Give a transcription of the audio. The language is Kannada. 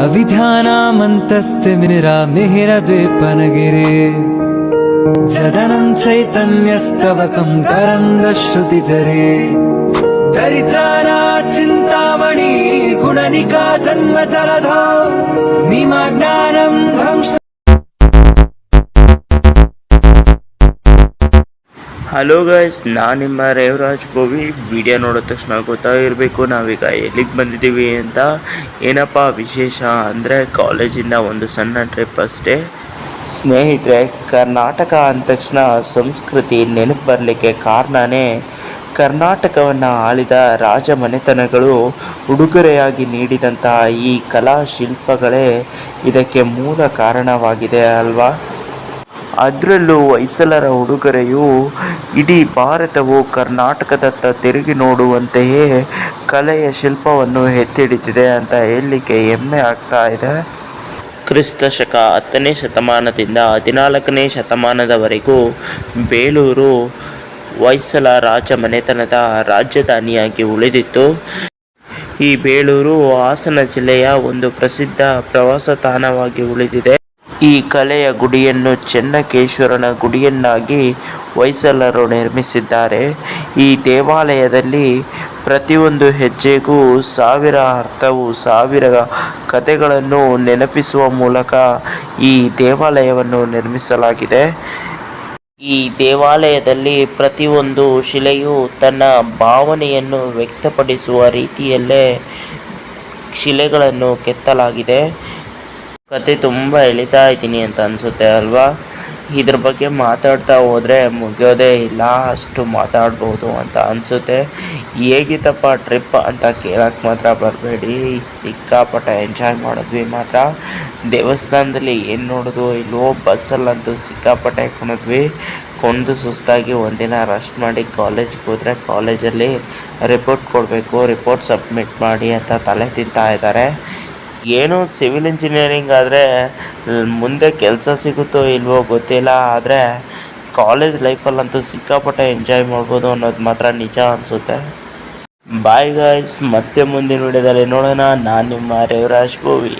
अविध्यानामन्तस्तिमिरामिहिरद्वीपनगिरे जदनं चैतन्यस्तवकं तरङ्गश्रुतिधरे दरिद्रानाचिन्तामणि गुणनिका जन्मजलधो निमज्ञानं ध्वंस ಹಲೋ ಗೈಸ್ ನಾನು ನಿಮ್ಮ ರೇವರಾಜ್ ಗೋವಿ. ವಿಡಿಯೋ ನೋಡಿದ ತಕ್ಷಣ ಗೊತ್ತಾ ಇರಬೇಕು ನಾವೀಗ ಎಲ್ಲಿಗೆ ಬಂದಿದ್ದೀವಿ ಅಂತ. ಏನಪ್ಪ ವಿಶೇಷ ಅಂದರೆ ಕಾಲೇಜಿಂದ ಒಂದು ಸಣ್ಣ ಟ್ರಿಪ್ ಅಷ್ಟೇ. ಸ್ನೇಹಿತರೆ, ಕರ್ನಾಟಕ ಅಂದ ತಕ್ಷಣ ಸಂಸ್ಕೃತಿ ನೆನಪು ಬರಲಿಕ್ಕೆ ಕಾರಣನೇ ಕರ್ನಾಟಕವನ್ನು ಆಳಿದ ರಾಜ ಮನೆತನಗಳು ಉಡುಗೊರೆಯಾಗಿ ನೀಡಿದಂತಹ ಈ ಕಲಾ ಶಿಲ್ಪಗಳೇ ಇದಕ್ಕೆ ಮೂಲ ಕಾರಣವಾಗಿದೆ ಅಲ್ವಾ? ಅದರಲ್ಲೂ ಹೊಯ್ಸಲರ ಉಡುಗೊರೆಯು ಇಡೀ ಭಾರತವು ಕರ್ನಾಟಕದತ್ತ ತಿರುಗಿ ನೋಡುವಂತೆಯೇ ಕಲೆಯ ಶಿಲ್ಪವನ್ನು ಎತ್ತಿಡಿದಿದೆ ಅಂತ ಹೇಳಲಿಕ್ಕೆ ಹೆಮ್ಮೆ ಆಗ್ತಾ ಇದೆ. ಕ್ರಿಸ್ತ ಶಕ ಹತ್ತನೇ ಶತಮಾನದಿಂದ ಹದಿನಾಲ್ಕನೇ ಶತಮಾನದವರೆಗೂ ಬೇಲೂರು ಹೊಯ್ಸಳ ರಾಜ ಮನೆತನದ ರಾಜಧಾನಿಯಾಗಿ ಉಳಿದಿತ್ತು. ಈ ಬೇಲೂರು ಹಾಸನ ಜಿಲ್ಲೆಯ ಒಂದು ಪ್ರಸಿದ್ಧ ಪ್ರವಾಸ ತಾಣವಾಗಿ ಉಳಿದಿದೆ. ಈ ಕಲೆಯ ಗುಡಿಯನ್ನು ಚೆನ್ನಕೇಶ್ವರನ ಗುಡಿಯನ್ನಾಗಿ ಹೊಯ್ಸಳರು ನಿರ್ಮಿಸಿದ್ದಾರೆ. ಈ ದೇವಾಲಯದಲ್ಲಿ ಪ್ರತಿಯೊಂದು ಹೆಜ್ಜೆಗೂ ಸಾವಿರ ಅರ್ಥವು ಸಾವಿರ ಕಥೆಗಳನ್ನು ನೆನಪಿಸುವ ಮೂಲಕ ಈ ದೇವಾಲಯವನ್ನು ನಿರ್ಮಿಸಲಾಗಿದೆ. ಈ ದೇವಾಲಯದಲ್ಲಿ ಪ್ರತಿಯೊಂದು ಶಿಲೆಯು ತನ್ನ ಭಾವನೆಯನ್ನು ವ್ಯಕ್ತಪಡಿಸುವ ರೀತಿಯಲ್ಲೇ ಶಿಲೆಗಳನ್ನು ಕೆತ್ತಲಾಗಿದೆ. ಕತೆ ತುಂಬ ಎಳಿತಾ ಇದ್ದೀನಿ ಅಂತ ಅನಿಸುತ್ತೆ ಅಲ್ವಾ? ಇದ್ರ ಬಗ್ಗೆ ಮಾತಾಡ್ತಾ ಹೋದರೆ ಮುಗಿಯೋದೇ ಇಲ್ಲ, ಅಷ್ಟು ಮಾತಾಡ್ಬೋದು ಅಂತ ಅನಿಸುತ್ತೆ. ಹೇಗಿತ್ತಪ್ಪ ಟ್ರಿಪ್ ಅಂತ ಕೇಳಕ್ಕೆ ಮಾತ್ರ ಬರಬೇಡಿ. ಸಿಕ್ಕಾಪಟ್ಟೆ ಎಂಜಾಯ್ ಮಾಡಿದ್ವಿ ಮಾತ್ರ. ದೇವಸ್ಥಾನದಲ್ಲಿ ಏನು ನೋಡೋದು ಇಲ್ವೋ ಬಸ್ಸಲ್ಲಂತೂ ಸಿಕ್ಕಾಪಟ್ಟೆ ಕುಣಿದ್ವಿ. ಕೊಂದು ಸುಸ್ತಾಗಿ ಒಂದಿನ ರೆಸ್ಟ್ ಮಾಡಿ ಕಾಲೇಜ್ಗೆ ಹೋದರೆ ಕಾಲೇಜಲ್ಲಿ ರಿಪೋರ್ಟ್ ಕೊಡಬೇಕು ರಿಪೋರ್ಟ್ ಸಬ್ಮಿಟ್ ಮಾಡಿ ಅಂತ ತಲೆ ತಿಂತಾ ಇದ್ದಾರೆ. ಏನು ಸಿವಿಲ್ ಇಂಜಿನಿಯರಿಂಗ್ ಆದರೆ ಮುಂದೆ ಕೆಲಸ ಸಿಗುತ್ತೋ ಇಲ್ವೋ ಗೊತ್ತಿಲ್ಲ, ಆದರೆ ಕಾಲೇಜ್ ಲೈಫಲ್ಲಂತೂ ಸಿಕ್ಕಾಪಟ್ಟೆ ಎಂಜಾಯ್ ಮಾಡ್ಬೋದು ಅನ್ನೋದು ಮಾತ್ರ ನಿಜ ಅನಿಸುತ್ತೆ. ಬಾಯ್ ಗಾಯ್ಸ್ ಮತ್ತೆ ಮುಂದಿನ ವಿಡಿಯೋದಲ್ಲಿ ನೋಡೋಣ. ನಾನು ನಿಮ್ಮ ರೇವರಾಜ್ ಬೋವಿ